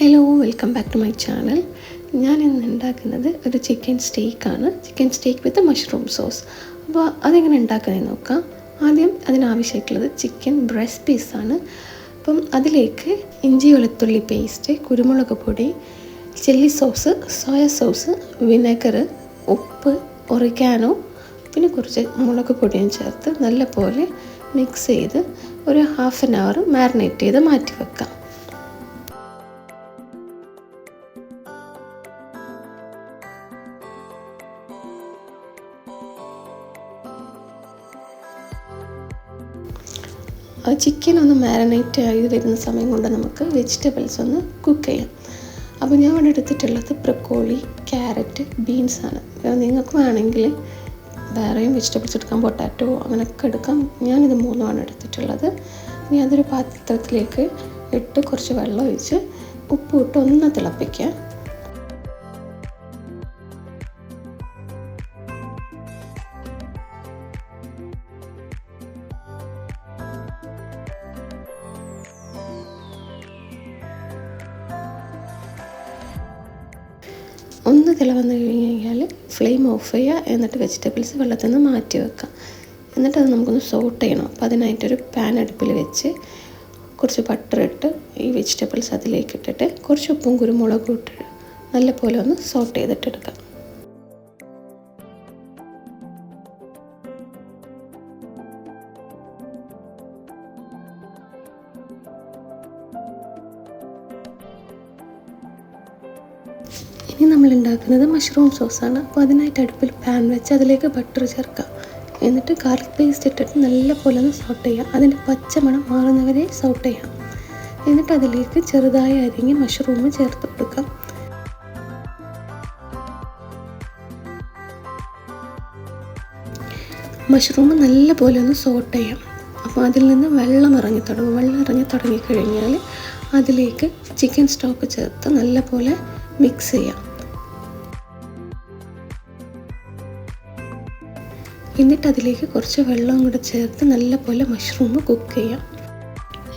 Hello welcome back to my channel ഞാൻ ഇന്ന് ഉണ്ടാക്കുന്നത് ഒരു chicken സ്റ്റേക്കാണ് chicken steak with mushroom sauce അപ്പോൾ അതെങ്ങനെ ഉണ്ടാക്കുന്നത് നോക്കാം. ആദ്യം അതിനാവശ്യമായിട്ടുള്ളത് ചിക്കൻ ബ്രസ്റ്റ് പീസാണ് അപ്പം അതിലേക്ക് ഇഞ്ചി വെളുത്തുള്ളി പേസ്റ്റ് കുരുമുളക് പൊടി chilli sauce soya sauce vinegar ഉപ്പ് ഒറിഗാനോ പിന്നെ കുറച്ച് മുളക് പൊടിയും ചേർത്ത് നല്ലപോലെ മിക്സ് ചെയ്ത് ഒരു ഹാഫ് ആൻ അവർ മാരിനേറ്റ് ചെയ്ത് മാറ്റി വെക്കാം. ചിക്കൻ ഒന്ന് മാരിനേറ്റ് ആയി വരുന്ന സമയം കൊണ്ട് നമുക്ക് വെജിറ്റബിൾസ് ഒന്ന് കുക്ക് ചെയ്യാം. അപ്പോൾ ഞാൻ ഇവിടെ എടുത്തിട്ടുള്ളത് ബ്രക്കോളി ക്യാരറ്റ് ബീൻസാണ് നിങ്ങൾക്ക് വേണമെങ്കിൽ വേറെയും വെജിറ്റബിൾസ് എടുക്കാം പൊട്ടാറ്റോ അങ്ങനെയൊക്കെ എടുക്കാം. ഞാനിത് മൂന്നുമാണ് എടുത്തിട്ടുള്ളത്. ഇനി പാത്രത്തിലേക്ക് ഇട്ട് കുറച്ച് വെള്ളം ഒഴിച്ച് ഉപ്പ് ഇട്ട് ഒന്ന് തിളപ്പിക്കുക ഒന്ന് തിള വന്നു കഴിഞ്ഞ് കഴിഞ്ഞാൽ ഫ്ലെയിം ഓഫ് ചെയ്യുക. എന്നിട്ട് വെജിറ്റബിൾസ് വെള്ളത്തിൽ നിന്ന് മാറ്റി വെക്കുക. എന്നിട്ട് അത് നമുക്കൊന്ന് സോട്ട് ചെയ്യണം. അപ്പോൾ അതിനായിട്ടൊരു പാൻ അടുപ്പിൽ വെച്ച് കുറച്ച് ബട്ടർ ഇട്ട് ഈ വെജിറ്റബിൾസ് അതിലേക്ക് ഇട്ടിട്ട് കുറച്ച് ഉപ്പും കുരുമുളകും ഇട്ട് നല്ലപോലെ ഒന്ന് സോട്ട് ചെയ്തിട്ടെടുക്കാം. ഇനി നമ്മൾ ഉണ്ടാക്കുന്നത് മഷ്റൂം സോസാണ് അപ്പോൾ അതിനായിട്ട് അടുപ്പിൽ പാൻ വെച്ച് അതിലേക്ക് ബട്ടർ ചേർക്കാം എന്നിട്ട് ഗാർലിക് പേസ്റ്റ് ഇട്ടിട്ട് നല്ല പോലെ ഒന്ന് സോട്ട് ചെയ്യാം. അതിന്റെ പച്ചമണം മാറുന്നവരെ സോട്ട് ചെയ്യാം. എന്നിട്ട് അതിലേക്ക് ചെറുതായി അരിഞ്ഞ് മഷ്റൂം ചേർത്ത് കൊടുക്കാം. മഷ്റൂം നല്ല പോലെ ഒന്ന് സോട്ട് ചെയ്യാം. അപ്പോൾ അതിൽ നിന്ന് വെള്ളം ഇറങ്ങി തുടങ്ങും. വെള്ളം ഇറങ്ങി തുടങ്ങിക്കഴിഞ്ഞാൽ അതിലേക്ക് ചിക്കൻ സ്റ്റോക്ക് ചേർത്ത് നല്ല പോലെ മിക്സ് ചെയ്യാം. എന്നിട്ട് അതിലേക്ക് കുറച്ച് വെള്ളം കൂടെ ചേർത്ത് നല്ലപോലെ മഷ്റൂം കുക്ക് ചെയ്യാം.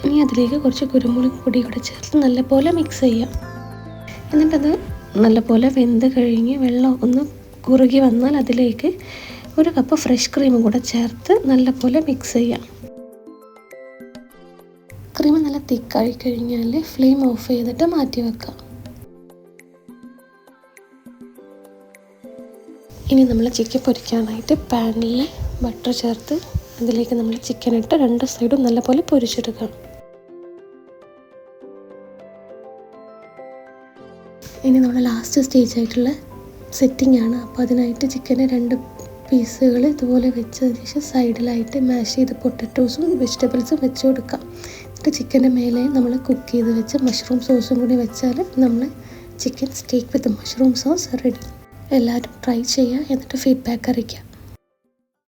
ഇനി അതിലേക്ക് കുറച്ച് കുരുമുളക് പൊടി കൂടെ ചേർത്ത് നല്ലപോലെ മിക്സ് ചെയ്യാം. എന്നിട്ടത് നല്ലപോലെ വെന്ത് കഴിഞ്ഞ് വെള്ളം ഒന്ന് കുറുകി വന്നാൽ അതിലേക്ക് ഒരു കപ്പ് ഫ്രഷ് ക്രീം കൂടെ ചേർത്ത് നല്ലപോലെ മിക്സ് ചെയ്യാം. ക്രീം നല്ല തിക്കായി കഴിഞ്ഞാൽ ഫ്ലെയിം ഓഫ് ചെയ്തിട്ട് മാറ്റി വെക്കാം. ഇനി നമ്മൾ ചിക്കൻ പൊരിക്കാനായിട്ട് പാനിൽ ബട്ടർ ചേർത്ത് അതിലേക്ക് നമ്മൾ ചിക്കൻ ഇട്ട് രണ്ട് സൈഡും നല്ലപോലെ പൊരിച്ചെടുക്കണം ഇനി നമ്മൾ ലാസ്റ്റ് സ്റ്റേജ് ആയിട്ടുള്ള സെറ്റിംഗ് ആണ്. അപ്പോൾ അതിനായിട്ട് ചിക്കനെ രണ്ട് പീസുകൾ ഇതുപോലെ വെച്ചതിന് ശേഷം സൈഡിലായിട്ട് മാഷ് ചെയ്ത് പൊട്ടറ്റോസും വെജിറ്റബിൾസും വെച്ച് കൊടുക്കാം. എന്നിട്ട് ചിക്കന്റെ മേലെ നമ്മൾ കുക്ക് ചെയ്ത് വെച്ച് മഷ്റൂം സോസും കൂടി വെച്ചാൽ നമ്മൾ chicken steak with mushroom sauce ready എല്ലാവരും ട്രൈ ചെയ്യുക എന്നിട്ട് ഫീഡ്ബാക്ക് അറിയിക്കുക.